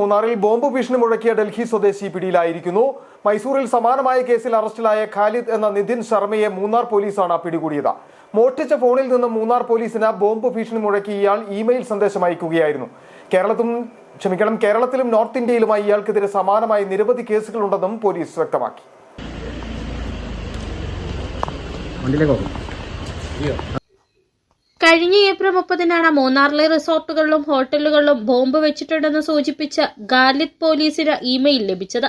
മൂന്നാറിൽ ബോംബ് ഭീഷണി മുഴക്കിയ ഡൽഹി സ്വദേശി പിടിയിലായിരിക്കുന്നു. മൈസൂരിൽ സമാനമായ കേസിൽ അറസ്റ്റിലായ ഖാലിദ് എന്ന നിതിൻ ശർമ്മയെ മൂന്നാർ പോലീസാണ് പിടികൂടിയത്. മോഷ്ടിച്ച ഫോണിൽ നിന്ന് മൂന്നാർ പോലീസിന് ബോംബ് ഭീഷണി മുഴക്കി ഇയാൾ ഇമെയിൽ സന്ദേശം അയക്കുകയായിരുന്നു. കേരളത്തും ക്ഷമിക്കണം കേരളത്തിലും നോർത്ത് ഇന്ത്യയിലുമായി ഇയാൾക്കെതിരെ സമാനമായ നിരവധി കേസുകളുണ്ടെന്നും പോലീസ് വ്യക്തമാക്കി. കഴിഞ്ഞ ഏപ്രിൽ മുപ്പതിനാണ് മൂന്നാറിലെ റിസോർട്ടുകളിലും ഹോട്ടലുകളിലും ബോംബ് വെച്ചിട്ടുണ്ടെന്ന് സൂചിപ്പിച്ച് ഗാർലിത് പോലീസിന് ഇമെയിൽ ലഭിച്ചത്.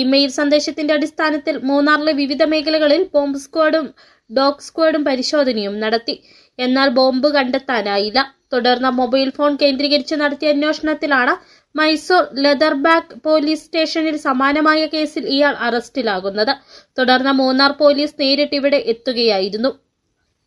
ഇമെയിൽ സന്ദേശത്തിന്റെ അടിസ്ഥാനത്തിൽ മൂന്നാറിലെ വിവിധ മേഖലകളിൽ ബോംബ് സ്ക്വാഡും ഡോഗ് സ്ക്വാഡും പരിശോധനയും നടത്തി. എന്നാൽ ബോംബ് കണ്ടെത്താനായില്ല. തുടർന്ന് മൊബൈൽ ഫോൺ കേന്ദ്രീകരിച്ച് നടത്തിയ അന്വേഷണത്തിലാണ് മൈസൂർ ലെതർബാഗ് പോലീസ് സ്റ്റേഷനിൽ സമാനമായ കേസിൽ ഇയാൾ അറസ്റ്റിലാകുന്നത്. തുടർന്ന് മൂന്നാർ പോലീസ് നേരിട്ട് ഇവിടെ എത്തുകയായിരുന്നു.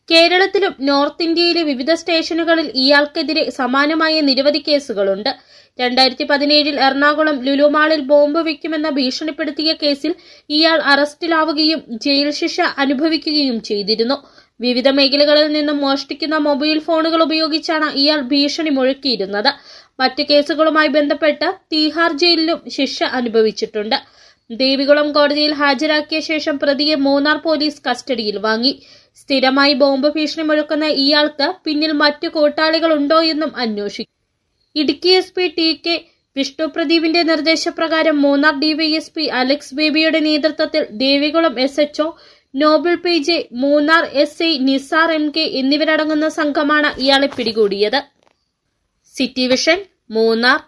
കേരളത്തിലും നോർത്ത് ഇന്ത്യയിലെ വിവിധ സ്റ്റേഷനുകളിൽ ഇയാൾക്കെതിരെ സമാനമായ നിരവധി കേസുകളുണ്ട്. രണ്ടായിരത്തി പതിനേഴിൽ എറണാകുളം ലുലുമാളിൽ ബോംബ് വയ്ക്കുമെന്ന ഭീഷണിപ്പെടുത്തിയ കേസിൽ ഇയാൾ അറസ്റ്റിലാവുകയും ജയിൽ ശിക്ഷ അനുഭവിക്കുകയും ചെയ്തിരുന്നു. വിവിധ മേഖലകളിൽ നിന്നും മോഷ്ടിക്കുന്ന മൊബൈൽ ഫോണുകൾ ഉപയോഗിച്ചാണ് ഇയാൾ ഭീഷണി മുഴക്കിയിരുന്നത്. മറ്റു കേസുകളുമായി ബന്ധപ്പെട്ട് തീഹാർ ജയിലിലും ശിക്ഷ അനുഭവിച്ചിട്ടുണ്ട്. ദേവികുളം കോടതിയിൽ ഹാജരാക്കിയ ശേഷം പ്രതിയെ മൂന്നാർ പോലീസ് കസ്റ്റഡിയിൽ വാങ്ങി. സ്ഥിരമായി ബോംബ് ഭീഷണി മുഴക്കുന്ന ഇയാൾക്ക് പിന്നിൽ മറ്റു കൂട്ടാളികളുണ്ടോ എന്നും അന്വേഷിക്കും. Idukki S P T K Vishnu പ്രദീപിന്റെ നിർദ്ദേശപ്രകാരം മൂന്നാർ ഡിവൈഎസ്പി അലക്സ് ബേബിയുടെ നേതൃത്വത്തിൽ Devikulam S H O Noble P J Munnar S I Nizar M K എന്നിവരടങ്ങുന്ന സംഘമാണ് ഇയാളെ പിടികൂടിയത്. City Vision Munnar.